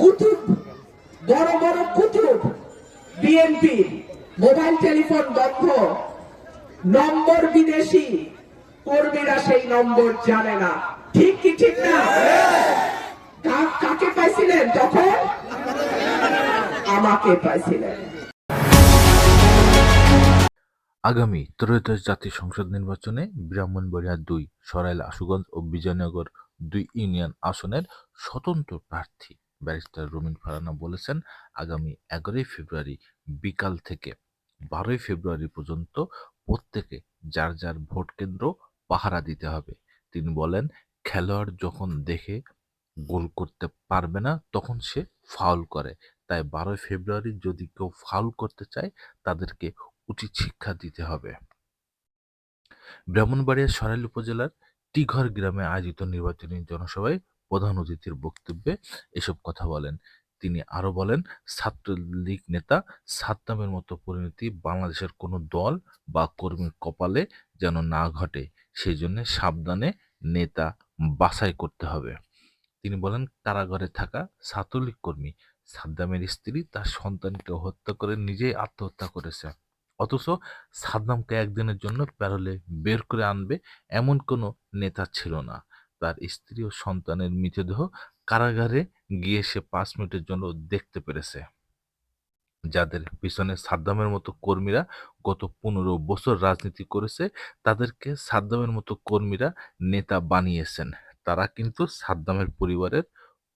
কুতুব, বড় বড় Qutub BNP mobile telephone বন্ধ, নম্বর বিদেশি, কর্মীরা সেই নম্বর জানে না। ঠিক কি ঠিক না? কাকে পাইছিলেন তখন? আমাকে পাইছিলেন। আগামী ত্রয়োদশ জাতীয় সংসদ নির্বাচনে ব্রাহ্মণবাড়িয়া দুই, সরাইল, আশুগঞ্জ ও বিজয়নগর দুই ইউনিয়ন আসনের স্বতন্ত্র প্রার্থী ব্যারিস্টার রুমিন ফারানা বলেছেন, আগামী এগারোই ফেব্রুয়ারি বিকাল থেকে বারোই ফেব্রুয়ারি পর্যন্ত প্রত্যেকে যার যার ভোট কেন্দ্র পাহারা দিতে হবে। তিনি বলেন, খেলোয়াড় যখন দেখে গোল করতে পারবে না, তখন সে ফাউল করে। তাই বারোই ফেব্রুয়ারি যদি কেউ ফাউল করতে চায়, তাদেরকে উচিত শিক্ষা দিতে হবে। ব্রাহ্মণবাড়িয়া সরাইল উপজেলার টিঘর গ্রামে আয়োজিত নির্বাচনী জনসভায় প্রধান অতিথির বক্তব্যে এসব কথা বলেন। তিনি আরও বলেন, ছাত্রলীগ নেতা সাদ্দামের মতো পরিণতি বাংলাদেশের কোনো দল বা কর্মীর কপালে যেন না ঘটে সেই জন্য সাবধানে নেতা বাছাই করতে হবে। তিনি বলেন, কারাগারে থাকা ছাত্রলীগ কর্মী সাদ্দামের স্ত্রী তার সন্তানকে হত্যা করে নিজেই আত্মহত্যা করেছে। অথচ সাদ্দামকে একদিনের জন্য প্যারোলে বের করে আনবে এমন কোনো নেতা ছিল না। তার স্ত্রী ও সন্তানের মৃতদেহ কারাগারে গিয়ে সে পাঁচ মিনিটের জন্য দেখতে পেরেছে। যাদের পিছনে সাদ্দামের মতো কর্মীরা গত পনেরো বছর রাজনীতি করেছে, তাদেরকে সাদ্দামের মতো কর্মীরা নেতা বানিয়েছেন। তারা কিন্তু সাদ্দামের পরিবারের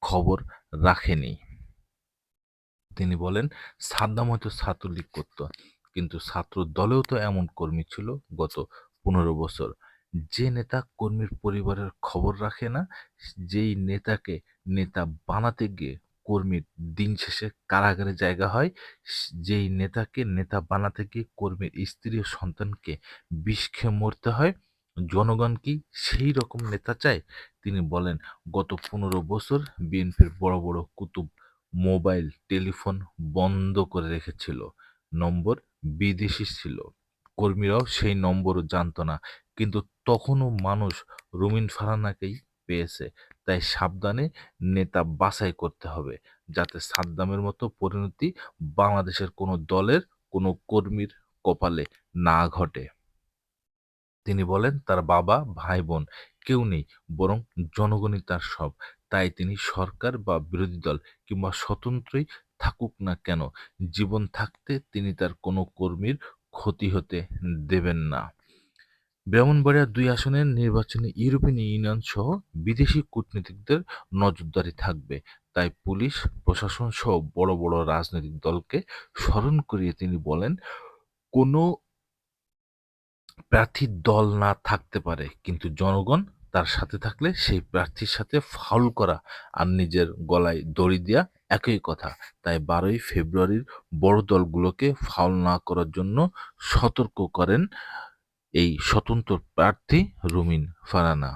খবর রাখেনি। তিনি বলেন, সাদ্দাম হয়তো ছাত্রলীগ করত। কিন্তু ছাত্র দলেও তো এমন কর্মী ছিল গত পনেরো বছর। যে নেতা কর্মীর পরিবারের খবর রাখে না, যেই নেতাকে নেতা বানাতে গিয়ে কর্মীর দিন শেষে কারাগারে জায়গা হয়, যেই নেতাকে নেতা বানাতে গিয়ে কর্মীর স্ত্রী ও সন্তানকে বিষ খেয়ে মরতে হয়, জনগণ কি সেই রকম নেতা চায়? তিনি বলেন, গত পনেরো বছর বিএনপির বড় বড় কুতুব মোবাইল টেলিফোন বন্ধ করে রেখেছিল। নম্বর বিদেশি ছিল। কর্মীরাও সেই নম্বরও জানতো না। কিন্তু তখনও মানুষ রুমিন ফারানাকেই পেয়েছে। তাই সাবধানে নেতা বাছাই করতে হবে, যাতে সাদ্দামের মতো পরিণতি বাংলাদেশের কোনো দলের, কোনো কর্মীর কপালে না ঘটে। তিনি বলেন, তার বাবা ভাই বোন কেউ নেই, বরং জনগণই তার সব। তাই তিনি সরকার বা বিরোধী দল কিংবা স্বতন্ত্রই থাকুক না কেন, জীবন থাকতে তিনি তার কোনো কর্মীর ক্ষতি হতে দেবেন না। ব্রাহ্মণবাড়িয়া দুই আসনের নির্বাচনে ইউরোপিয়ান ইউনিয়ন সহ বিদেশি কূটনীতিকদের নজরদারি থাকবে। তাই পুলিশ, প্রশাসন সহ বড় বড় রাজনৈতিক দলকে স্মরণ করিয়ে তিনি বলেন, কোনো প্রার্থী দল না থাকতে পারে, কিন্তু জনগণ তার সাথে থাকলে সেই প্রার্থীর সাথে ফাউল করা আর নিজের গলায় দড়ি দেওয়া একই কথা। তাই বারোই ফেব্রুয়ারির বড় দলগুলোকে ফাউল না করার জন্য সতর্ক করেন এই স্বতন্ত্র প্রার্থী রুমিন ফারানা।